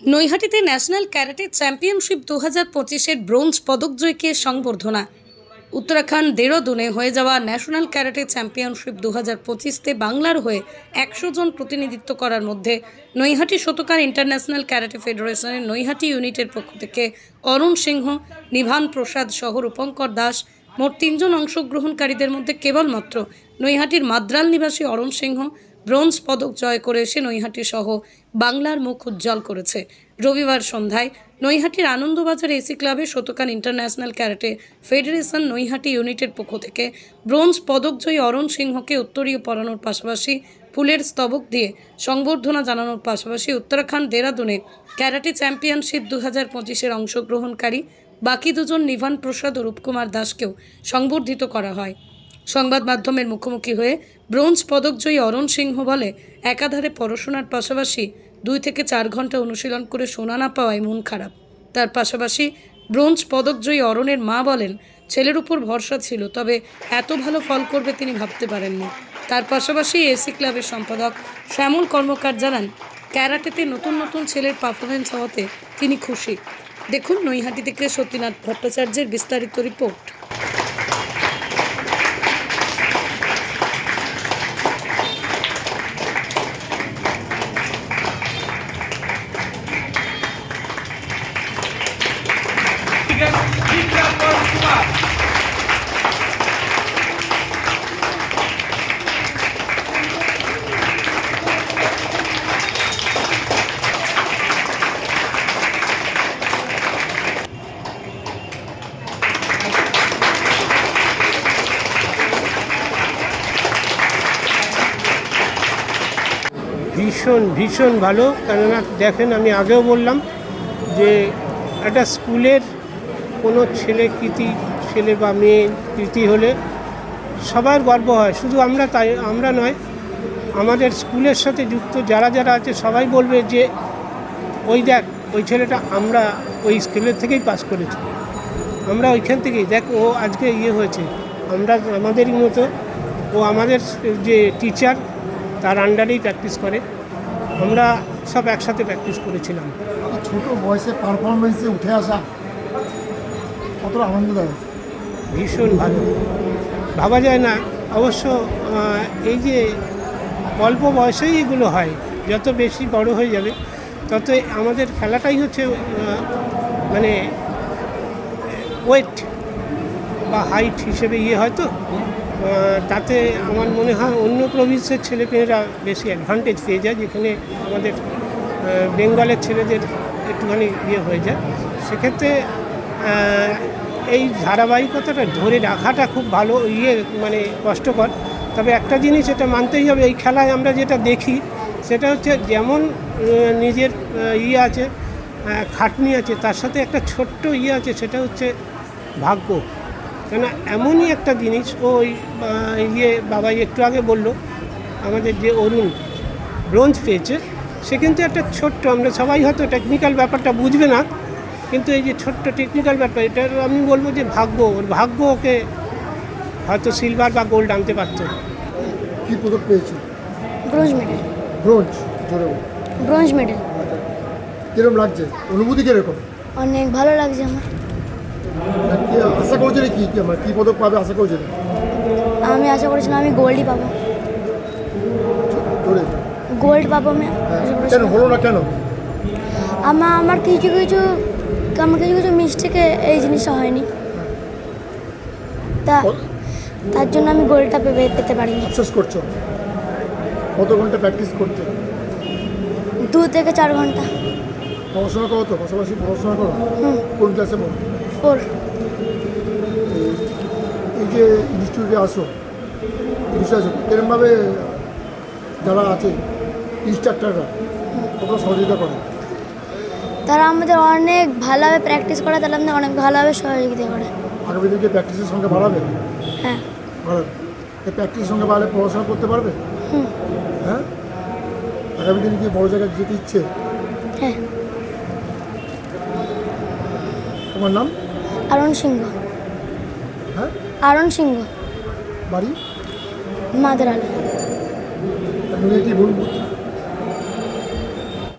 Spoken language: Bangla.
নৈহাটিতে ন্যাশনাল ক্যারাটে চ্যাম্পিয়নশিপ দু হাজার পঁচিশের ব্রোঞ্জ পদকজয়ীকে সংবর্ধনা। উত্তরাখণ্ড দেহরাদুনে হয়ে যাওয়া ন্যাশনাল ক্যারাটে চ্যাম্পিয়নশিপ দু হাজার পঁচিশতে বাংলার হয়ে একশো জন প্রতিনিধিত্ব করার মধ্যে নৈহাটি শতকার ইন্টারন্যাশনাল ক্যারাটে ফেডারেশনের নৈহাটি ইউনিটের পক্ষ থেকে অরুণ সিংহ, নিভান প্রসাদ সহ রূপঙ্কর দাস মোট তিনজন অংশগ্রহণকারীদের মধ্যে কেবলমাত্র নৈহাটির মাদ্রাল নিবাসী অরুণ সিংহ ব্রোঞ্জ পদক জয় করে এসে নৈহাটি সহ বাংলার মুখ উজ্জ্বল করেছে। রবিবার সন্ধ্যায় নৈহাটির আনন্দবাজার এসি ক্লাবে Shotokan international karate federation Naihati ইউনিটের পক্ষ থেকে ব্রোঞ্জ পদকজয়ী অরণ সিংহকে উত্তরীয় পরানোর পাশাপাশি ফুলের স্তবক দিয়ে সংবর্ধনা জানানোর পাশাপাশি উত্তরাখণ্ড দেরাদুনে ক্যারাটে চ্যাম্পিয়নশিপ দু হাজার পঁচিশের অংশগ্রহণকারী বাকি দুজন নিভান প্রসাদ ও রূপকুমার দাসকেও সংবর্ধিত করা হয়। সংবাদ মাধ্যমের মুখোমুখি হয়ে ব্রোঞ্জ পদকজয়ী অরণ সিংহ বলে একাধারে পড়াশোনার পাশাপাশি দুই থেকে চার ঘণ্টা অনুশীলন করে শোনা না পাওয়ায় মন খারাপ। তার পাশাপাশি ব্রোঞ্জ পদকজয়ী অরণের মা বলেন, ছেলের উপর ভরসা ছিল, তবে এত ভালো ফল করবে তিনি ভাবতে পারেননি। তার পাশাপাশি এসি ক্লাবের সম্পাদক শ্যামল কর্মকার জানান, ক্যারাটেতে নতুন নতুন ছেলের পারফরমেন্স হওয়াতে তিনি খুশি। দেখুন নৈহাটি থেকে সত্যিনাথ ভট্টাচার্যের বিস্তারিত রিপোর্ট। ভীষণ ভীষণ ভালো। কেননা দেখেন আমি আগেও বললাম যে একটা স্কুলের কোনো ছেলে কৃতি, ছেলে বা মেয়ে কৃতি হলে সবার গর্ব হয়। শুধু আমরা তাই, আমরা নয়, আমাদের স্কুলের সাথে যুক্ত যারা যারা আছে সবাই বলবে যে, ওই দেখ, ওই ছেলেটা আমরা ওই স্কুলের থেকেই পাস করেছি। আমরা ওইখান থেকেই, দেখ, ও আজকে ইয়ে হয়েছে। আমরা আমাদেরই মতো, ও আমাদের যে টিচার, তার আন্ডারেই প্র্যাকটিস করে। আমরা সব একসাথে প্র্যাকটিস করেছিলাম। ছোট বয়সে পারফরমেন্সে উঠে আসা কতটা আনন্দদায়ক? ভীষণ ভালো। ভাবা যায় না। অবশ্য এই যে অল্প বয়সেই এগুলো হয়, যত বেশি বড় হয়ে যাবে তত আমাদের খেলাটাই হচ্ছে মানে ওয়েট বা হাইট হিসেবে ইয়ে হয়তো তাতে আমার মনে হয় অন্য প্রভিন্সের ছেলেমেয়েরা বেশি অ্যাডভান্টেজ পেয়ে যায়, যেখানে আমাদের বেঙ্গলের ছেলেদের একটুখানি ইয়ে হয়ে যায়। সেক্ষেত্রে এই ধারাবাহিকতাটা ধরে রাখাটা খুব ভালো ইয়ে মানে কষ্টকর। তবে একটা জিনিস এটা মানতেই হবে, এই খেলায় আমরা যেটা দেখি, সেটা হচ্ছে যেমন নিজের ইয়ে আছে খাটনি আছে, তার সাথে একটা ছোট্ট ইয়ে আছে, সেটা হচ্ছে ভাগ্য। কেন এমনই একটা জিনিস ওই ইয়ে বাবাই একটু আগে বলল, আমাদের যে অরুণ ব্রোঞ্জ পেয়েছে, সে কিন্তু একটা ছোট্ট, আমরা সবাই হয়তো টেকনিক্যাল ব্যাপারটা বুঝবে না কিন্তু এই যে ছোট্ট টেকনিক্যাল ব্যাপার এটা আমি বলব যে ভাগ্য ওর ভাগ্য ওকে হয়তো সিলভার বা গোল্ড আনতে পারতো। কি পদক পেয়েছি? ব্রোঞ্জ মেডেল ব্রোঞ্জ জোরে ব্রোঞ্জ মেডেল কিরম লাগছে? অনুভূতি কীরকম? অনেক ভালো লাগছে আমার। আশা করেছিলে কি কি আমার? কি পদক পাবে আশা করেছিলে আমি আশা করেছিলাম আমি গোল্ডই পাবো। গোল্ড পাবো আমি হ্যাঁ, আশা কেন হলো না কেন? আমার আমার কিছু কিছু আমার কিছু কিছু মিস্টেকে এই জিনিসটা হয়নি। তা তার জন্য আমি গোল্ডটা পেতে পেতে পারিনি। আফসোস করছ। কত ঘণ্টা প্র্যাকটিস করতে? দু থেকে চার ঘণ্টা। পড়াশোনা করো তো পাশাপাশি পড়াশোনা করো। কোন ক্লাসে পড়ো? ফোর এই যে ইনস্টিটিউটে আসো ইনস্টিটিউটে আসো এরমভাবে যারা আছে ইনস্ট্রাক্টররা কতটা সহযোগিতা করে? তারা আমাদের অনেক ভালোভাবে প্র্যাকটিস করে তারা আমাদের অনেক ভালোভাবে সহযোগিতা করে। আগামী দিনকে প্র্যাকটিসের সঙ্গে বাড়াবে? হ্যাঁ। বাড়াবে। এই প্র্যাকটিসের সঙ্গে বাড়ালে পড়াশোনা করতে পারবে? হ্যাঁ? আগামী দিনে কি বড় জায়গায় যেতে ইচ্ছে? হ্যাঁ। তোমার নাম? আরণ সিংহ। হ্যাঁ? আরণ সিংহ। বাড়ি? মাদারাল। নৈহাটি